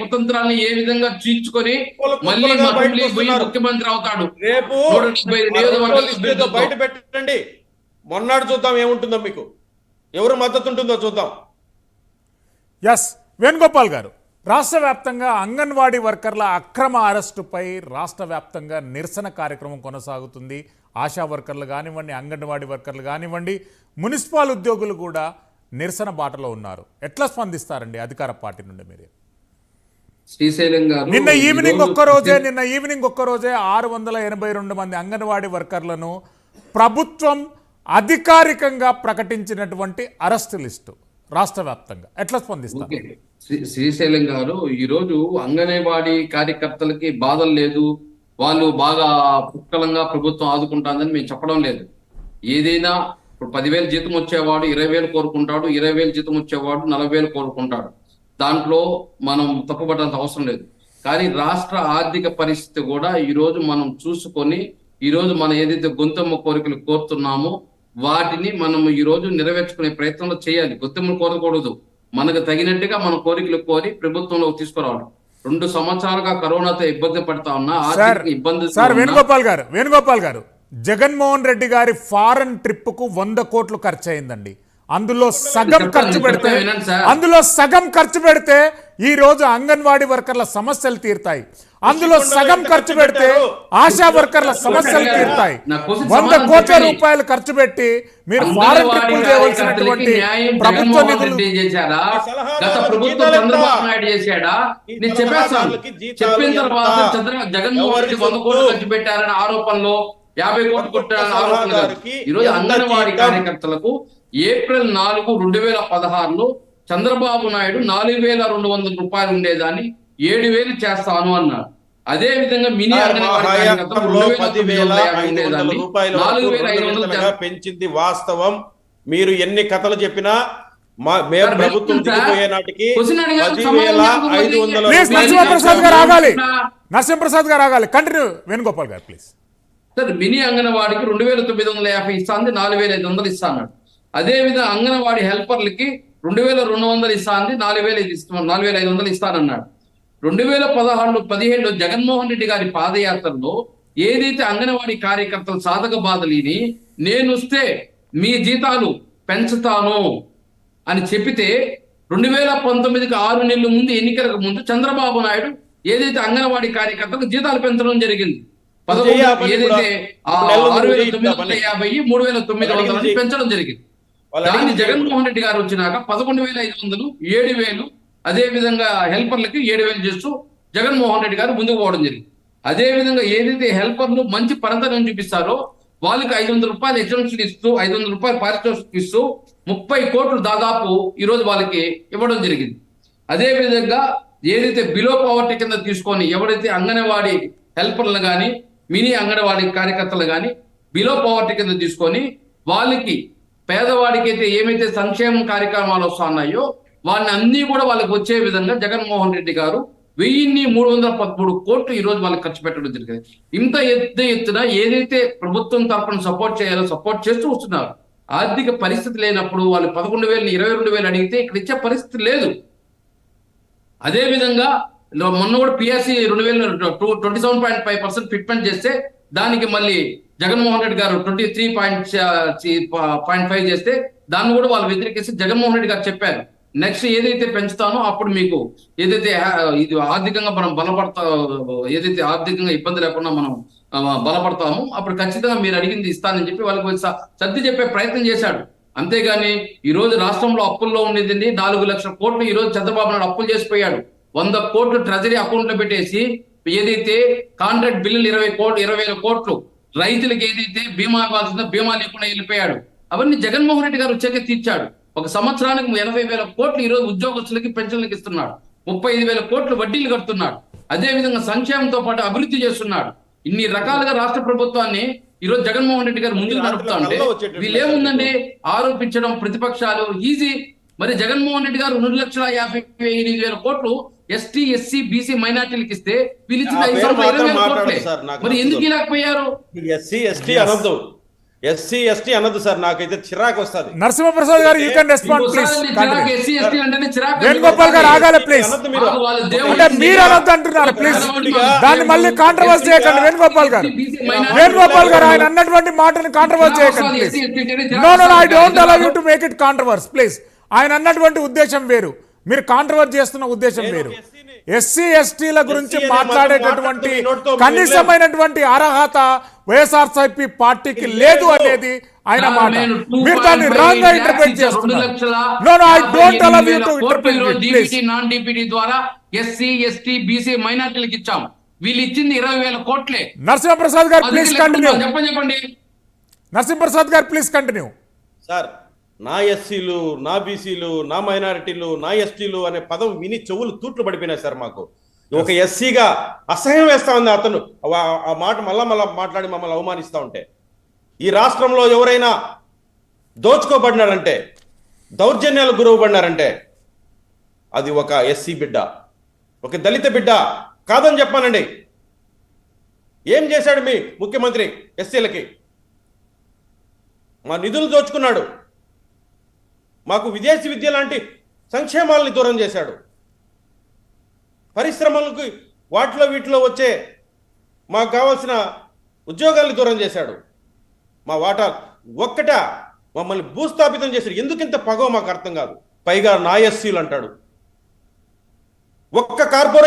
కుతంత్రాన్ని ఏ విధంగా చీల్చుకొని మళ్ళీ మళ్ళీ పోయి. ముఖ్యమంత్రి అవుతాడు. రేపు బయట పెట్టండి. మొన్నాడు చూద్దాం ఏముంటుందో మీకు. ఎవరు మద్దతు ఉంటుందో చూద్దాం. ఎస్ వేణుగోపాల్ గారు. రాష్ట్ర వ్యాప్తంగా అంగన్వాడీ వర్కర్ల అక్రమ అరెస్టుపై రాష్ట్ర వ్యాప్తంగా నిరసన కార్యక్రమం కొనసాగుతుంది. ఆశా వర్కర్లు కానివ్వండి అంగన్వాడీ వర్కర్లు కానివ్వండి మున్సిపల్ ఉద్యోగులు కూడా నిరసన బాటలో ఉన్నారు. ఎట్లా స్పందిస్తారండి అధికార పార్టీ నుండి మీరు? శ్రీశైలం గారు నిన్న ఈవినింగ్ ఈరోజు ఒక్క రోజే నిన్న ఈవినింగ్ ఒక్క రోజే ఆరు వందల ఎనభై రెండు మంది అంగన్వాడీ వర్కర్లను ప్రభుత్వం అధికారికంగా ప్రకటించినటువంటి అరెస్ట్ లిస్టు రాష్ట్ర వ్యాప్తంగా. ఎట్లా స్పందిస్తారు? శ్రీశైలం గారు ఈ రోజు అంగన్వాడీ కార్యకర్తలకి బాధలు లేదు. వాళ్ళు బాగా పుష్కలంగా ప్రభుత్వం ఆదుకుంటుందని మేము చెప్పడం లేదు. ఏదైనా ఇప్పుడు పదివేలు జీతం వచ్చేవాడు ఇరవై వేలు కోరుకుంటాడు ఇరవై వేలు జీతం వచ్చేవాడు నలభై వేలు కోరుకుంటాడు. దాంట్లో మనం తప్పుపడాల్సిన అవసరం లేదు. కానీ రాష్ట్ర ఆర్థిక పరిస్థితి కూడా ఈ రోజు మనం చూసుకొని ఈ రోజు మనం ఏదైతే గొంతమ్మ కోరికలు కోరుతున్నామో వాటిని మనం ఈ రోజు నెరవేర్చుకునే ప్రయత్నంలో చేయాలి. గొంతెమ్మలు కోరకూడదు. మనకు తగినట్టుగా మన కోరికలు కోరి ప్రభుత్వంలో తీసుకురావాలి. రెండు సంవత్సరాలుగా కరోనాతో ఇబ్బంది పడతా ఉన్నా ఆర్థిక ఇబ్బంది సార్ వేణుగోపాల్ గారు వేణుగోపాల్ గారు జగన్మోహన్ రెడ్డి గారి ఫారెన్ ట్రిప్కు వంద కోట్లు ఖర్చు అయిందండి అందులో సగం ఖర్చు పెడితే. అందులో సగం ఖర్చు పెడితే ఈ రోజు అంగన్వాడీ వర్కర్ల సమస్యలు తీరుతాయి అందులో సగం ఖర్చు పెడితే ఆశా వర్కర్ల సమస్యలు తీరుతాయి వంద కోట్ల. రూపాయలు ఖర్చు పెట్టి మీరు ఫారెన్ అంగన్వాడీ ట్రిప్పులు చేయవలసినటువంటి ప్రభుత్వ నిధులు గత ప్రభుత్వం జీతాలు ఎంత? చంద్రబాబు నాయుడు చేశాడా ఈ నేను చెప్పేస్తాను సలహాదారులకి జీతాలు చెప్పిన ఎంత? తర్వాత చంద్ర జగన్మోహన్ రెడ్డి ఎవరికి వంద కోట్లు సొత్తు? ఖర్చు పెట్టారని ఆరోపణలో యాభై కోట్లు కొట్టారని ఆరోపణలు కాదు. సలహాదారుకి ఈ రోజు ఎంత అంగన్వాడీ? కార్యకర్తలకు ఏప్రిల్ నాలుగు రెండు వేల పదహారులో చంద్రబాబు నాయుడు నాలుగు వేల రెండు వందల రూపాయలు ఉండేదాన్ని ఏడు వేలు చేస్తాను అన్నాడు అదే విధంగా మినీ పెంచింది వాస్తవం మీరు ఎన్ని కథలు చెప్పినా మేము ప్రభుత్వం. దిగిపోయే నాటికి ఐదు. వందల నరసింహప్రసాద్ గారు. ఆగాలి నరసింహప్రసాద్ గారు ఆగాలి కంటిన్యూ వేణుగోపాల్ గారు ప్లీజ్ సార్ మినీ అంగన్వాడికి రెండు వేల తొమ్మిది వందల యాభై ఇస్తాంది నాలుగు వేల ఐదు వందలు ఇస్తా అన్నాడు అదే విధంగా అంగన్వాడి హెల్పర్లకి రెండు వేల రెండు వందలు ఇస్తాంది నాలుగు వేల ఐదు ఇస్తా నాలుగు వేల ఐదు వందలు ఇస్తానన్నాడు. రెండు వేల పదహారులో పదిహేడులో జగన్మోహన్ రెడ్డి గారి పాదయాత్రలో ఏదైతే అంగన్వాడీ కార్యకర్తలు సాధక బాధలిని నేను వస్తే మీ జీతాలు పెంచుతాను అని చెప్పితే రెండు వేల పంతొమ్మిదికి ఆరు నెలల ముందు ఎన్నికలకు ముందు చంద్రబాబు నాయుడు ఏదైతే అంగన్వాడీ కార్యకర్తలకు జీతాలు పెంచడం జరిగింది. పదకొండు ఏదైతే ఆరు వేల తొమ్మిది. వందల యాభై మూడు వేల తొమ్మిది అడిగింది పెంచడం జరిగింది. దాన్ని జగన్మోహన్ రెడ్డి గారు వచ్చినాక పదకొండు వేల ఐదు వందలు ఏడు వేలు అదే విధంగా హెల్పర్లకి ఏడు వేలు చేస్తూ జగన్మోహన్ రెడ్డి గారు ముందుకు పోవడం జరిగింది. అదే విధంగా ఏదైతే హెల్పర్లు మంచి పరంతనం చూపిస్తారో వాళ్ళకి ఐదు వందల రూపాయలు ఎగ్జామ్షన్ ఇస్తూ ఐదు వందల రూపాయలు పారితోషికం ఇస్తూ ముప్పై కోట్లు దాదాపు ఈ రోజు వాళ్ళకి ఇవ్వడం జరిగింది. అదే విధంగా ఏదైతే బిలో పవర్టీ కింద తీసుకొని ఎవరైతే అంగన్వాడీ హెల్పర్లు కానీ మినీ అంగన్వాడీ కార్యకర్తలు కానీ బిలో పవర్టీ కింద తీసుకొని వాళ్ళకి పేదవాడికి అయితే ఏమైతే సంక్షేమ కార్యక్రమాలు వస్తున్నాయో వాటిని అన్ని కూడా వాళ్ళకి వచ్చే విధంగా జగన్మోహన్ రెడ్డి గారు వెయ్యిన్ని మూడు వందల పదమూడు కోట్లు ఈ రోజు వాళ్ళకి ఖర్చు పెట్టడం జరిగింది. ఇంత ఎత్తు ఎత్తున ఏదైతే ప్రభుత్వం తరపున సపోర్ట్ చేయాలో సపోర్ట్ చేస్తూ వస్తున్నారు. ఆర్థిక పరిస్థితి లేనప్పుడు వాళ్ళు పదకొండు వేలు ఇరవై రెండు వేలు అడిగితే ఇక్కడ ఇచ్చే పరిస్థితి లేదు. అదే విధంగా మొన్న కూడా పిఎస్సి రెండు వేల twenty seven point five percent fitment చేస్తే దానికి మళ్ళీ జగన్మోహన్ రెడ్డి గారు twenty three point point five చేస్తే దాన్ని కూడా వాళ్ళు వ్యతిరేకిస్తే జగన్మోహన్ రెడ్డి గారు చెప్పారు. నెక్స్ట్ ఏదైతే పెంచుతానో అప్పుడు మీకు ఏదైతే ఇది ఆర్థికంగా మనం బలపడతా ఏదైతే ఆర్థికంగా ఇబ్బంది లేకుండా మనం బలపడతాము బలపడతామో అప్పుడు ఖచ్చితంగా మీరు అడిగింది ఇస్తానని చెప్పి వాళ్ళకి సర్ది చెప్పే ప్రయత్నం చేశాడు. అంతేగాని ఈ రోజు రాష్ట్రంలో అప్పుల్లో ఉండేది నాలుగు లక్షల కోట్లు ఈ రోజు చంద్రబాబు నాయుడు అప్పులు చేసిపోయాడు. వంద కోట్లు ట్రెజరీ అకౌంట్లో పెట్టేసి ఏదైతే కాంట్రాక్ట్ బిల్లులు ఇరవై కోట్లు ఇరవై వేల కోట్లు రైతులకు ఏదైతే బీమా ఇవ్వాల్సిందో బీమా లేకుండా వెళ్ళిపోయాడు. అవన్నీ జగన్మోహన్ రెడ్డి గారు వచ్చాక తీర్చాడు. ఒక సంవత్సరానికి ఎనభై వేల కోట్లు ఈ రోజు ఉద్యోగస్తులకి పెన్షన్లకు ఇస్తున్నాడు. ముప్పై ఐదు వేల కోట్లు వడ్డీలు కడుతున్నాడు. అదే విధంగా సంక్షేమంతో పాటు అభివృద్ధి చేస్తున్నాడు. ఇన్ని రకాలుగా రాష్ట్ర ప్రభుత్వాన్ని ఈ రోజు జగన్మోహన్ రెడ్డి గారు ముందుకు నడుపుతా ఉంటే వీళ్ళేముందండి ఆరోపించడం ప్రతిపక్షాలు ఈజీ. మరి జగన్మోహన్ రెడ్డి గారు రెండు లక్షల యాభై ఎనిమిది వేల కోట్లు ఎస్టీ ఎస్సీ బీసీ మైనార్టీలకు ఇస్తే వీళ్ళు ఇచ్చిన ఆ ఐదు సంవత్సరాలు ఇరవై వేల కోట్లే మరి. ఎందుకు ఇలాకపోయారు ఎస్సీ ఎస్టీ. అనొద్దు ఎస్సీ ఎస్టీ అన్నది సార్ నాకైతే చిరాకు వస్తుంది నరసింహప్రసాద్ గారు you can respond please SC ST అంటేనే చిరాకు వేణుగోపాల్ గారు ఆగాలి ప్లీజ్ అంటే మీరు అనొద్దు అంటున్నారు ప్లీజ్ దాన్ని మళ్ళీ కాంట్రవర్స్ చేయకండి వేణుగోపాల్ గారు వేణుగోపాల్ గారు ఆయన అన్నటువంటి మాటని కాంట్రవర్స్ చేయకండి no no I don't allow you to make it controversy please ఆయన అన్నటువంటి ఉద్దేశం వేరు మీరు కాంట్రవర్స్ చేస్తున్న ఉద్దేశం వేరు. ఎస్సీ ఎస్టీల గురించి మాట్లాడేటటువంటి మీరు కనీసమైనటువంటి అర్హత వైఎస్ఆర్సీపీ పార్టీకి లేదు. అనేది ఆయన మాట. మీరు దాన్ని రాంగ్గా ఇంటర్ప్రిట్ చేస్తున్నారు. No no I don't allow you to interpret please non DPT ద్వారా ఎస్సీ ఎస్టీ బీసీ మైనార్టీలకు ఇచ్చాం. వీళ్ళు ఇచ్చింది ఇరవై వేల కోట్లే. నరసింహప్రసాద్ గారు ప్లీజ్ కంటిన్యూ చెప్పండి నరసింహప్రసాద్ గారు ప్లీజ్ కంటిన్యూ సార్ నా ఎస్సీలు నా బీసీలు నా మైనారిటీలు నా ఎస్టీలు అనే పదం విని చెవులు తూట్లు పడిపోయినాయి సార్ మాకు. ఒక ఎస్సీగా అసహ్యం వేస్తా ఉంది అతను. ఆ- మాట మళ్ళా మళ్ళా మాట్లాడి మమ్మల్ని అవమానిస్తా ఉంటే. ఈ రాష్ట్రంలో ఎవరైనా దోచుకోబడినారంటే దౌర్జన్యాలు గురవబడినారంటే అది ఒక ఎస్సీ బిడ్డ ఒక దళిత బిడ్డ కాదని చెప్పానండి. ఏం చేశాడు మీ ముఖ్యమంత్రి ఎస్సీలకి? మా నిధులు దోచుకున్నాడు. మాకు విదేశీ విద్య లాంటి సంక్షేమాలని దూరం చేశాడు. పరిశ్రమలకు వాటిలో వీటిలో వచ్చే మాకు కావాల్సిన ఉద్యోగాల్ని దూరం చేశాడు. మా వాటా ఒక్కట మమ్మల్ని భూస్థాపితం చేశాడు. ఎందుకింత పగో మాకు అర్థం కాదు. పైగా నా ఎస్సీలు అంటాడు. ఒక్క కార్పొరేషన్